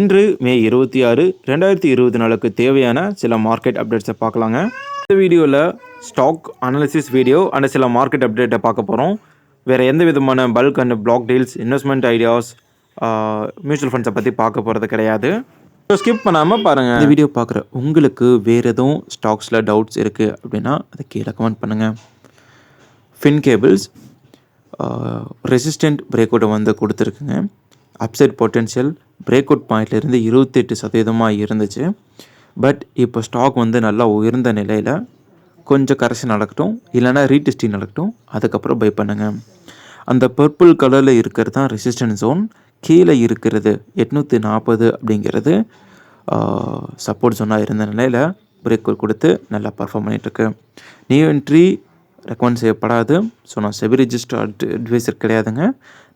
இன்று மே இருபத்தி ஆறு ரெண்டாயிரத்தி இருபது நாளுக்கு தேவையான சில மார்க்கெட் அப்டேட்ஸை பார்க்கலாங்க. இந்த வீடியோவில் ஸ்டாக் அனாலிசிஸ் வீடியோ அண்ட் சில மார்க்கெட் அப்டேட்டை பார்க்க போகிறோம் வேறு எந்த விதமான bulk and block deals investment ideas mutual ஃபண்ட்ஸை பற்றி பார்க்க போகிறது கிடையாது. ஸோ ஸ்கிப் பண்ணாமல் பாருங்கள் இந்த வீடியோ பார்க்குற உங்களுக்கு வேறு எதுவும் ஸ்டாக்ஸில் டவுட்ஸ் இருக்குது அப்படின்னா அதை கீழே கமெண்ட் பண்ணுங்கள் ஃபின் கேபிள்ஸ் ரெசிஸ்டண்ட் பிரேக் அவுட்டை வந்து கொடுத்துருக்குங்க. அப்சைட் பொட்டென்ஷியல் பிரேக் அவுட் பாயிண்ட்லேருந்து இருபத்தெட்டு சதவீதமாக இருந்துச்சு. பட் இப்போ ஸ்டாக் வந்து நல்லா உயர்ந்த நிலையில் கொஞ்சம் கரெக்ஷன் நடக்கட்டும் இல்லைனா ரீடெஸ்டிங் நடக்கட்டும் அதுக்கப்புறம் பை பண்ணுங்கள் அந்த பர்பிள் கலரில் இருக்கிறது தான் ரெசிஸ்டன்ஸ் ஜோன் கீழே இருக்கிறது எட்நூற்றி நாற்பது அப்படிங்கிறது சப்போர்ட் ஜோனாக இருந்த நிலையில் பிரேக் கொடுத்து நல்லா பர்ஃபார்ம் பண்ணிகிட்ருக்கு நியூ என்ட்ரி ரெக்கமெண்ட் செய்யப்படாது. ஸோ நான் செபி ரிஜிஸ்டர் அட்வைசர் கிடையாதுங்க.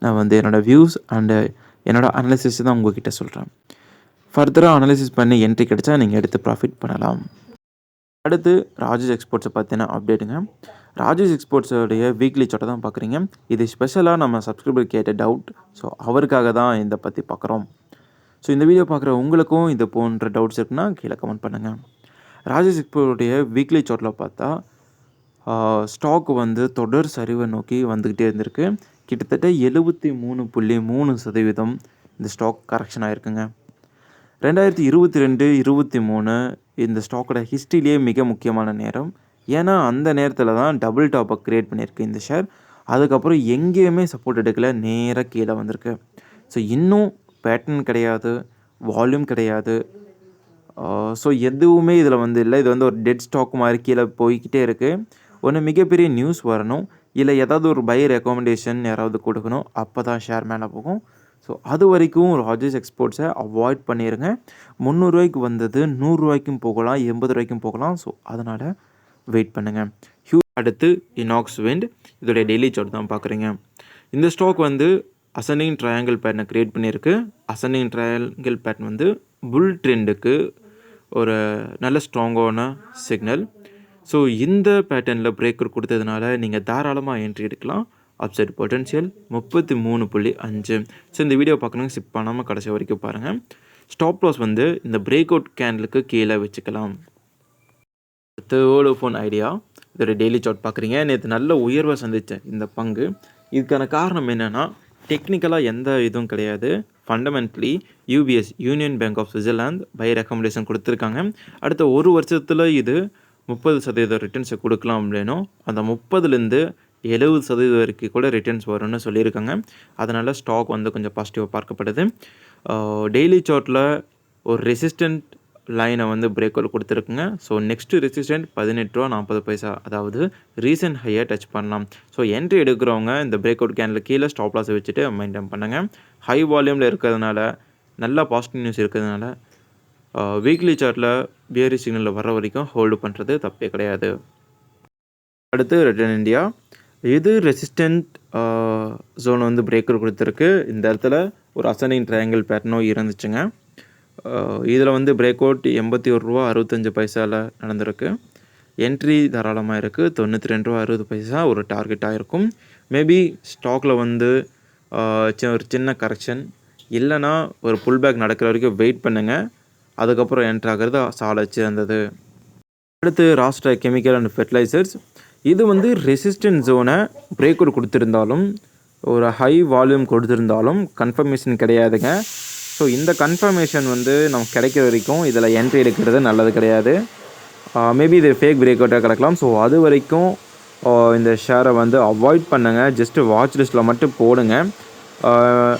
நான் வந்து என்னோடய வியூஸ் அண்டு என்னோடய அனாலிசிஸ் தான் உங்ககிட்ட சொல்கிறேன் ஃபர்தராக அனாலிசிஸ் பண்ணி என்ட்ரி கிடைச்சா நீங்கள் எடுத்து ப்ராஃபிட் பண்ணலாம். அடுத்து ராஜேஷ் எக்ஸ்போர்ட்ஸை பற்றின அப்டேட்டுங்க ராஜேஷ் எக்ஸ்போர்ட்ஸோடைய வீக்லி சார்ட்டை தான் பார்க்குறீங்க இது ஸ்பெஷலாக நம்ம சப்ஸ்கிரைபர் கேட்ட டவுட் ஸோ அவருக்காக தான் இதை பற்றி பார்க்குறோம் ஸோ இந்த வீடியோ பார்க்குற உங்களுக்கும் இது போன்ற டவுட்ஸ் இருக்குன்னா கீழே கமெண்ட் பண்ணுங்கள் ராஜேஷ் எக்ஸ்போர்ட்டுடைய வீக்லி சார்ட்டில் பார்த்தா ஸ்டாக் வந்து தொடர் சரிவை நோக்கி வந்துக்கிட்டே இருந்திருக்கு. கிட்டத்தட்ட எழுபத்தி மூணு புள்ளி மூணு சதவீதம் இந்த ஸ்டாக் கரெக்ஷன் ஆகிருக்குங்க ரெண்டாயிரத்தி இருபத்தி ரெண்டு இருபத்தி மூணு இந்த ஸ்டாக்கோட ஹிஸ்ட்ரியிலேயே மிக முக்கியமான நேரம். ஏன்னா அந்த நேரத்தில் தான் டபுள் டாப்பை க்ரியேட் பண்ணியிருக்கு இந்த ஷேர் அதுக்கப்புறம் எங்கேயுமே சப்போர்ட் எடுக்கல நேராக கீழே வந்திருக்கு. ஸோ இன்னும் பேட்டர்ன் கிடையாது வால்யூம் கிடையாது. ஸோ எதுவுமே இதில் வந்து இல்லை. இது வந்து ஒரு டெட் ஸ்டாக் மாதிரி கீழே போய்கிட்டே இருக்குது ஒன்று மிகப்பெரிய நியூஸ் வரணும். இல்லை ஏதாவது ஒரு பை ரெக்கமெண்டேஷன் யாராவது கொடுக்கணும் அப்போ தான் ஷேர் மேலே போகும். ஸோ அது வரைக்கும் ராஜேஷ் எக்ஸ்போர்ட்ஸை அவாய்ட் பண்ணிடுங்க முந்நூறுரூவாய்க்கு வந்தது நூறுரூவாய்க்கும் போகலாம் எண்பது ரூபாய்க்கும் போகலாம். ஸோ அதனால் வெயிட் பண்ணுங்கள் ஹியூ அடுத்து இனாக்ஸ் விண்ட் இதோடைய டெய்லி சார்ட் தான் பார்க்குறீங்க. இந்த ஸ்டாக் வந்து அசனிங் ட்ரையாங்கிள் பேட்டனை க்ரியேட் பண்ணியிருக்கு. அசனிங் ட்ரையாங்கிள் பேட்டர்ன் வந்து புல் ட்ரெண்டுக்கு ஒரு நல்ல ஸ்ட்ராங்கான சிக்னல் ஸோ இந்த பேட்டர்னில் பிரேக்கர் கொடுத்ததுனால நீங்கள் தாராளமாக என்ட்ரி எடுக்கலாம். அப்சைட் பொட்டன்ஷியல் முப்பத்தி மூணு புள்ளி அஞ்சு. ஸோ இந்த வீடியோ பார்க்கணுங்க ஸ்கிப் பண்ணாமல் கடைசி வரைக்கும் பாருங்கள் ஸ்டாப் லாஸ் வந்து இந்த பிரேக் அவுட் கேண்டலுக்கு கீழே வச்சுக்கலாம். தேர்டு ஃபோன் ஐடியா இதோட டெய்லி சார்ட் பார்க்குறீங்க. நேற்று நல்ல உயர்வை சந்தித்தேன் இந்த பங்கு. இதுக்கான காரணம் என்னென்னா டெக்னிக்கலாக எந்த இதுவும் கிடையாது. Fundamentally UBS union bank of Switzerland by recommendation கொடுத்துருக்காங்க. அடுத்த ஒரு வருஷத்தில் இது முப்பது சதவீத ரிட்டர்ன்ஸை கொடுக்கலாம் அப்படின்னும் அந்த முப்பதுலேருந்து எழுபது சதவீதம் வரைக்கும் கூட ரிட்டர்ன்ஸ் வரும்னு சொல்லியிருக்காங்க. அதனால் ஸ்டாக் வந்து கொஞ்சம் பாசிட்டிவாக பார்க்கப்படுது. டெய்லி சார்ட்டில் ஒரு ரெசிஸ்டன்ட் லைனை வந்து பிரேக் அவுட் கொடுத்துருக்குங்க. ஸோ நெக்ஸ்ட்டு ரெசிஸ்டன்ட் பதினெட்டு ரூபா நாற்பது பைசா அதாவது ரீசன்ட் ஹையாக டச் பண்ணலாம். ஸோ என்ட்ரி எடுக்கிறவங்க இந்த பிரேக் அவுட் கேனில் கீழே ஸ்டாப் லாஸை வச்சுட்டு மெயின்டைன் பண்ணுங்கள் ஹை வால்யூமில் இருக்கிறதுனால நல்ல பாசிட்டிவ் நியூஸ் இருக்கிறதுனால வீக்லி சார்ட்டில் பியரி சிக்னலில் வர வரைக்கும் ஹோல்டு பண்ணுறது தப்பே கிடையாது. அடுத்து ரிட்டர்ன் இந்தியா இது ரெசிஸ்டன்ட் ஜோன் வந்து பிரேக்கர் கொடுத்துருக்கு. இந்த இடத்துல ஒரு அசனிங் ட்ரையாங்கிள் பேட்டர்னும் இருந்துச்சுங்க. இதில் வந்து பிரேக் அவுட் எண்பத்தி ஒரு ரூபா அறுபத்தஞ்சு பைசாவில் நடந்திருக்கு. என்ட்ரி தாராளமாக இருக்குது தொண்ணூற்றி ரெண்டு ரூபா அறுபது பைசா ஒரு டார்கெட்டாக இருக்கும். மேபி ஸ்டாக்கில் வந்து ஒரு சின்ன கரெக்ஷன் இல்லைனா ஒரு புல் பேக் நடக்கிற வரைக்கும் வெயிட் பண்ணுங்கள் அதுக்கப்புறம் என்ட்ராகிறது சாலை சிறந்தது அடுத்து ராஷ்டிர கெமிக்கல் அண்ட் ஃபெர்டிலைசர்ஸ் இது வந்து ரெசிஸ்டன்ட் ஜோனை பிரேக் அவுட் கொடுத்துருந்தாலும் ஒரு ஹை வால்யூம் கொடுத்துருந்தாலும் கன்ஃபர்மேஷன் கிடையாதுங்க. ஸோ இந்த கன்ஃபர்மேஷன் வந்து நமக்கு கிடைக்கிற வரைக்கும் இதில் என்ட்ரி எடுக்கிறது நல்லது கிடையாது. Uh, மேபி இது ஃபேக் பிரேக் அவுட்டாக கிடக்கலாம். ஸோ அது வரைக்கும் uh, இந்த ஷேரை வந்து அவாய்ட் பண்ணுங்கள் ஜஸ்ட்டு வாட்ச் லிஸ்ட்டில் மட்டும் போடுங்க. Uh,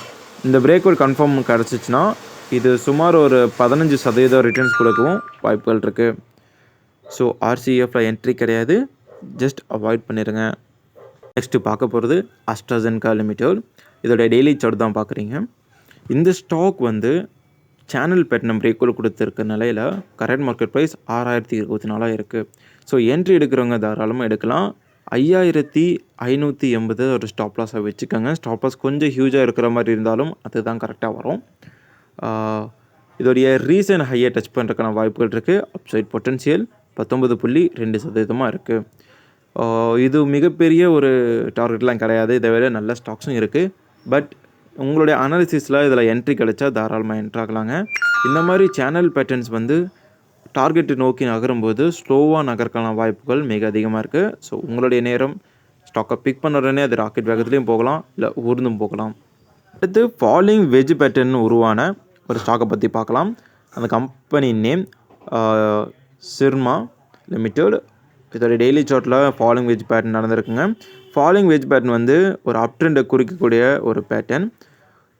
இந்த பிரேக் அவுட் கன்ஃபார்ம் கிடச்சிச்சின்னா இது சுமார் ஒரு பதினஞ்சு சதவீதம் ரிட்டர்ன்ஸ் கொடுக்கவும் வாய்ப்புகள் இருக்குது ஸோ ஆர்சிஎஃப்பில் என்ட்ரி கிடையாது. ஜஸ்ட் அவாய்ட் பண்ணிடுங்க நெக்ஸ்ட்டு பார்க்க போகிறது அஸ்ட்ராசன்கா லிமிடெட் இதோட டெய்லி சார்ட் தான் பார்க்குறீங்க. இந்த ஸ்டாக் வந்து சேனல் பேட்டர்ன் பிரேக்கோல் கொடுத்துருக்க நிலையில் கரண்ட் மார்க்கெட் ப்ரைஸ் ஆறாயிரத்தி இருபத்தி நாலாக இருக்குது ஸோ என்ட்ரி எடுக்கிறவங்க தாராளமாக எடுக்கலாம். ஐயாயிரத்தி ஐநூற்றி எண்பது ஒரு ஸ்டாப்லாஸாக வச்சுக்கோங்க. ஸ்டாப்லாஸ் கொஞ்சம் ஹியூஜாக இருக்கிற மாதிரி இருந்தாலும் அதுதான் கரெக்டாக வரும். இதோடைய ரீசன் ஹையை டச் பண்ணுறதுக்கான வாய்ப்புகள் இருக்குது அப்சைட் பொட்டன்ஷியல் பத்தொம்பது புள்ளி ரெண்டு சதவீதமாக இருக்குது இது மிகப்பெரிய ஒரு டார்கெட்லாம் கிடையாது. இதை விட நல்ல ஸ்டாக்ஸும் இருக்குது பட் உங்களுடைய அனாலிசிஸில் இதில் என்ட்ரி கிடைச்சா தாராளமாக என்ட்ராகலாங்க இந்த மாதிரி சேனல் பேட்டர்ன்ஸ் வந்து டார்கெட்டை நோக்கி நகரும்போது ஸ்லோவாக நகர்க்கான வாய்ப்புகள் மிக அதிகமாக இருக்குது ஸோ உங்களுடைய நேரம் ஸ்டாக்கை பிக் பண்ண உடனே அது ராக்கெட் வேகத்துலேயும் போகலாம் இல்லை ஊர்ந்தும் போகலாம். அடுத்து ஃபாலிங் வெஜ் பேட்டர்ன் உருவான ஒரு ஸ்டாக்கை பற்றி பார்க்கலாம். அந்த கம்பெனி நேம் சிர்மா லிமிட்டெட் இதோட டெய்லி சார்ட்டில் ஃபாலிங் வெஜ் பேட்டர்ன் நடந்திருக்குங்க. ஃபாலோயிங் வெஜ் பேட்டர்ன் வந்து ஒரு அப் ட்ரெண்டை குறிக்கக்கூடிய ஒரு பேட்டர்ன்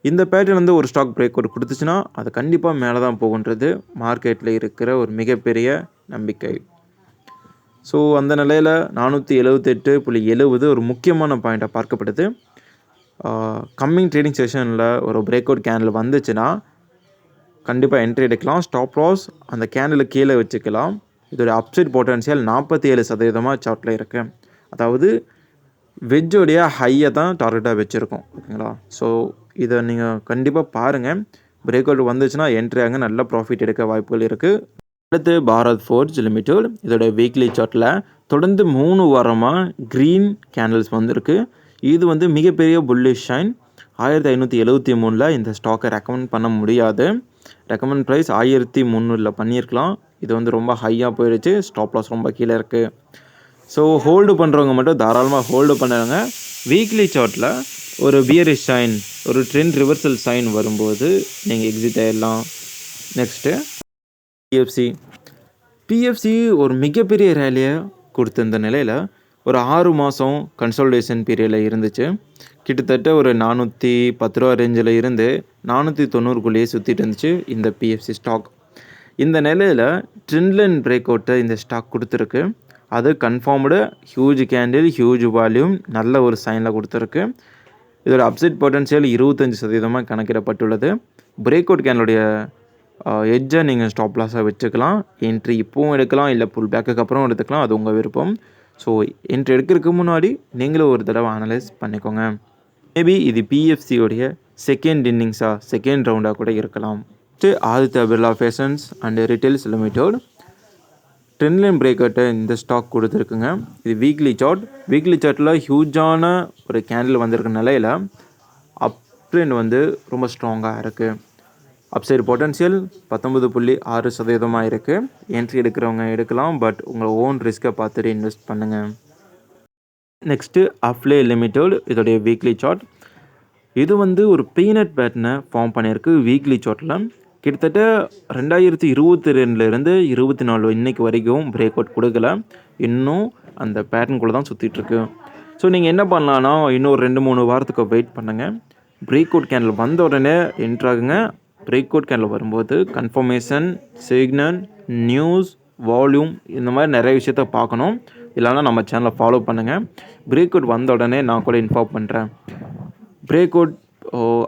இந்த பேட்டர்ன் வந்து ஒரு ஸ்டாக் பிரேக் அவுட் கொடுத்துச்சுன்னா அது கண்டிப்பாக மேலே தான் போகுன்றது மார்க்கெட்டில் இருக்கிற ஒரு மிகப்பெரிய நம்பிக்கை. ஸோ அந்த நிலையில் நானூற்றி எழுவத்தெட்டு புள்ளி எழுவது ஒரு முக்கியமான பாயிண்ட்டாக பார்க்கப்படுது. கம்மிங் ட்ரேடிங் செஷனில் ஒரு பிரேக் அவுட் கேனில் வந்துச்சுன்னா கண்டிப்பாக என்ட்ரி எடுக்கலாம். ஸ்டாப் லாஸ் அந்த கேண்டில் கீழே வச்சுக்கலாம். இதோட அப்சைட் பொட்டன்ஷியல் நாற்பத்தி ஏழு சதவீதமாக சார்ட்டில் இருக்குது அதாவது வெஜ்ஜோடைய ஹையை தான் டார்கெட்டாக வச்சுருக்கோம். ஓகேங்களா? ஸோ இதை நீங்கள் கண்டிப்பாக பாருங்கள் பிரேக் அவுட் வந்துச்சுன்னா என்ட்ரி ஆக நல்ல ப்ராஃபிட் எடுக்க வாய்ப்புகள் இருக்குது அடுத்து பாரத் ஃபோர்ஜ் லிமிடெட் இதோட வீக்லி சார்ட்டில் தொடர்ந்து மூணு வாரமாக க்ரீன் கேண்டில்ஸ் வந்திருக்கு. இது வந்து மிகப்பெரிய புல்லிஷ் ஷைன் ஆயிரத்தி ஐநூற்றி எழுபத்தி மூணில் இந்த ஸ்டாக்கை ரெக்கமெண்ட் பண்ண முடியாது. ரெக்கமெண்ட் ப்ரைஸ் ஆயிரத்தி முந்நூறில் பண்ணியிருக்கலாம். இது வந்து ரொம்ப ஹையாக போயிடுச்சு ஸ்டாப் லாஸ் ரொம்ப கீழே இருக்குது ஸோ ஹோல்டு பண்ணுறவங்க மட்டும் தாராளமாக ஹோல்டு பண்ணுறாங்க வீக்லி சார்ட்டில் ஒரு பியரிஷ் சைன் ஒரு ட்ரெண்ட் ரிவர்சல் சைன் வரும்போது நீங்கள் எக்ஸிட் ஆயிடலாம். நெக்ஸ்ட்டு பிஎஃப்சி பிஎஃப்சி ஒரு மிகப்பெரிய ரேலியை கொடுத்திருந்த நிலையில் ஒரு ஆறு மாதம் கன்சல்டேஷன் பீரியடில் இருந்துச்சு. கிட்டத்தட்ட ஒரு நானூற்றி பத்து ரூபா ரேஞ்சில் இருந்து நானூற்றி தொண்ணூறுக்குள்ளேயே சுற்றிட்டு இருந்துச்சு இந்த பிஎஃப்சி ஸ்டாக் இந்த நிலையில் ட்ரெண்ட்லைன் பிரேக் அவுட்டை இந்த ஸ்டாக் கொடுத்துருக்கு. அது confirmed huge candle huge volume நல்ல ஒரு சைனில் கொடுத்துருக்கு. இதோட அப்செட் பொட்டன்ஷியல் இருபத்தஞ்சி சதவீதமாக கணக்கிடப்பட்டுள்ளது. பிரேக் அவுட் கேனுடைய எட்ஜை நீங்கள் ஸ்டாப் லாஸாக வச்சுக்கலாம். என்ட்ரி இப்போவும் எடுக்கலாம் இல்லை புல் பேக்குக்கு அப்புறம் எடுத்துக்கலாம். அது உங்கள் விருப்பம். ஸோ என்ட்ரி எடுக்கிறதுக்கு முன்னாடி நீங்களும் ஒரு தடவை அனலைஸ் பண்ணிக்கோங்க. மேபி இது பிஎஃப்சியோடைய செகண்ட் இன்னிங்ஸாக செகண்ட் ரவுண்டாக கூட இருக்கலாம். Next Aditya Birla fashions and retails limited trendline பிரேக்கர்ட்டை இந்த ஸ்டாக் கொடுத்துருக்குங்க. இது வீக்லி சார்ட் வீக்லி சார்ட்டில் ஹியூஜான ஒரு கேண்டில் வந்திருக்க நிலையில் அப் ட்ரெண்ட் வந்து ரொம்ப ஸ்ட்ராங்காக இருக்குது அப்சைடு பொட்டன்ஷியல் பத்தொம்பது புள்ளி ஆறு சதவீதமாக இருக்குது என்ட்ரி எடுக்கிறவங்க எடுக்கலாம் பட் உங்கள் ஓன் ரிஸ்க்கை பார்த்துட்டு இன்வெஸ்ட் பண்ணுங்கள் நெக்ஸ்ட்டு அஃப்லே லிமிட்டெட் இதோடைய வீக்லி சார்ட் இது வந்து ஒரு பீனட் பேட்டனை ஃபார்ம் பண்ணியிருக்கு வீக்லி சார்ட்டில் கிட்டத்தட்ட ரெண்டாயிரத்தி இருபத்தி ரெண்டுலேருந்து இருபத்தி நாலு இன்றைக்கு வரைக்கும் பிரேக் அவுட் கொடுக்கல. இன்னும் அந்த பேட்டர்னுக்குள்ளே தான் சுற்றிட்டுருக்கு ஸோ நீங்கள் என்ன பண்ணலான்னா இன்னும் ஒரு ரெண்டு மூணு வாரத்துக்கு வெயிட் பண்ணுங்கள் பிரேக் அவுட் கேனில் வந்த உடனே என்ட்ராகுங்க பிரேக் அவுட் கேனில் வரும்போது கன்ஃபர்மேஷன் சிக்னல் நியூஸ் வால்யூம் இந்த மாதிரி நிறைய விஷயத்த பார்க்கணும். இல்லைன்னா நம்ம சேனலை ஃபாலோ பண்ணுங்கள் பிரேக் அவுட் வந்த உடனே நான் கூட இன்ஃபார்ம் பண்ணுறேன் பிரேக் அவுட்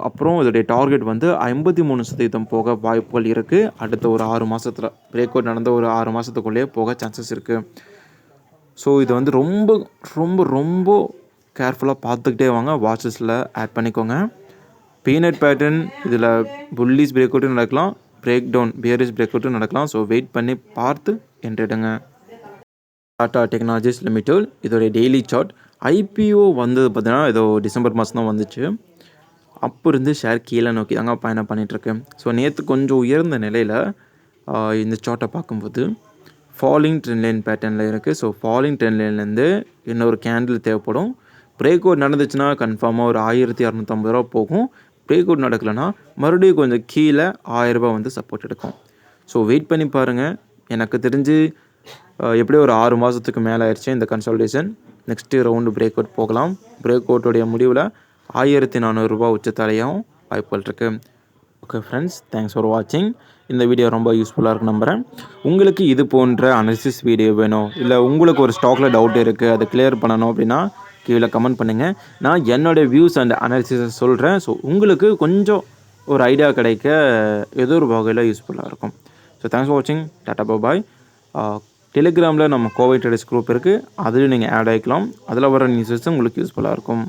அப்புறம் இதோடைய டார்கெட் வந்து ஐம்பத்தி மூணு சதவீதம் போக வாய்ப்புகள் இருக்குது அடுத்த ஒரு ஆறு மாதத்தில் பிரேக் அவுட் நடந்த ஒரு ஆறு மாதத்துக்குள்ளேயே போக சான்சஸ் இருக்குது ஸோ இது வந்து ரொம்ப ரொம்ப ரொம்ப கேர்ஃபுல்லாக பார்த்துக்கிட்டே வாங்க. வாட்சஸில் ஆட் பண்ணிக்கோங்க. பீனட் பேட்டர்ன் இதில் புல்லிஸ் பிரேக் அவுட்டும் நடக்கலாம். பிரேக் டவுன் பியரிஸ் பிரேக் அவுட்டும் நடக்கலாம். ஸோ வெயிட் பண்ணி பார்த்து என்றிடுங்க டாடா டெக்னாலஜிஸ் லிமிடெட் இதோடைய டெய்லி சார்ட் ஐபிஓ வந்தது பார்த்தீங்கன்னா ஏதோ டிசம்பர் மாதம் தான் வந்துச்சு. அப்போ இருந்து ஷேர் கீழே நோக்கி தாங்க பயணம் பண்ணிகிட்ருக்கு ஸோ நேற்று கொஞ்சம் உயர்ந்த நிலையில் இந்த சார்ட்டை பார்க்கும்போது ஃபாலிங் ட்ரெண்ட் லைன் பேட்டர்னில் இருக்குது ஸோ ஃபாலிங் ட்ரெண்ட் லைன்லேருந்து இன்னொரு கேண்டில் தேவைப்படும். பிரேக் அவுட் நடந்துச்சுன்னா கன்ஃபார்மாக ஒரு ஆயிரத்தி இரநூத்தம்பது ரூபா போகும். பிரேக் அவுட் நடக்கலைன்னா மறுபடியும் கொஞ்சம் கீழே ஆயிரரூபா வந்து சப்போர்ட் எடுக்கும். ஸோ வெயிட் பண்ணி பாருங்கள் எனக்கு தெரிஞ்சு எப்படியும் ஒரு ஆறு மாதத்துக்கு மேலே ஆயிடுச்சு இந்த consultation next round break out போகலாம். பிரேக் அவுட்டுடைய முடிவில் ஆயிரத்தி நானூறுரூபா உச்சத்தாலையும் வாய்ப்புகள் இருக்குது ஓகே ஃப்ரெண்ட்ஸ் தேங்க்ஸ் ஃபார் வாட்சிங் இந்த வீடியோ ரொம்ப யூஸ்ஃபுல்லாக இருக்கு நம்புகிறேன் உங்களுக்கு இது போன்ற அனாலிசிஸ் வீடியோ வேணும் இல்லை உங்களுக்கு ஒரு ஸ்டாக்கில் டவுட் இருக்குது அதை கிளியர் பண்ணணும் அப்படின்னா கீழே கமெண்ட் பண்ணுங்கள் நான் என்னோடய வியூஸ் அண்ட் அனாலிசிஸை சொல்கிறேன் ஸோ உங்களுக்கு கொஞ்சம் ஒரு ஐடியா கிடைக்க ஏதோ ஒரு வகையில் யூஸ்ஃபுல்லாக இருக்கும். ஸோ தேங்க்ஸ் ஃபார் வாட்சிங் டாட்டா பாய் டெலிகிராமில் நம்ம கோவை ட்ரேடர்ஸ் குரூப் இருக்குது அதுலேயும் நீங்கள் ஆட் ஆகிக்கலாம் அதில் வர நியூஸஸ் உங்களுக்கு யூஸ்ஃபுல்லாக இருக்கும்.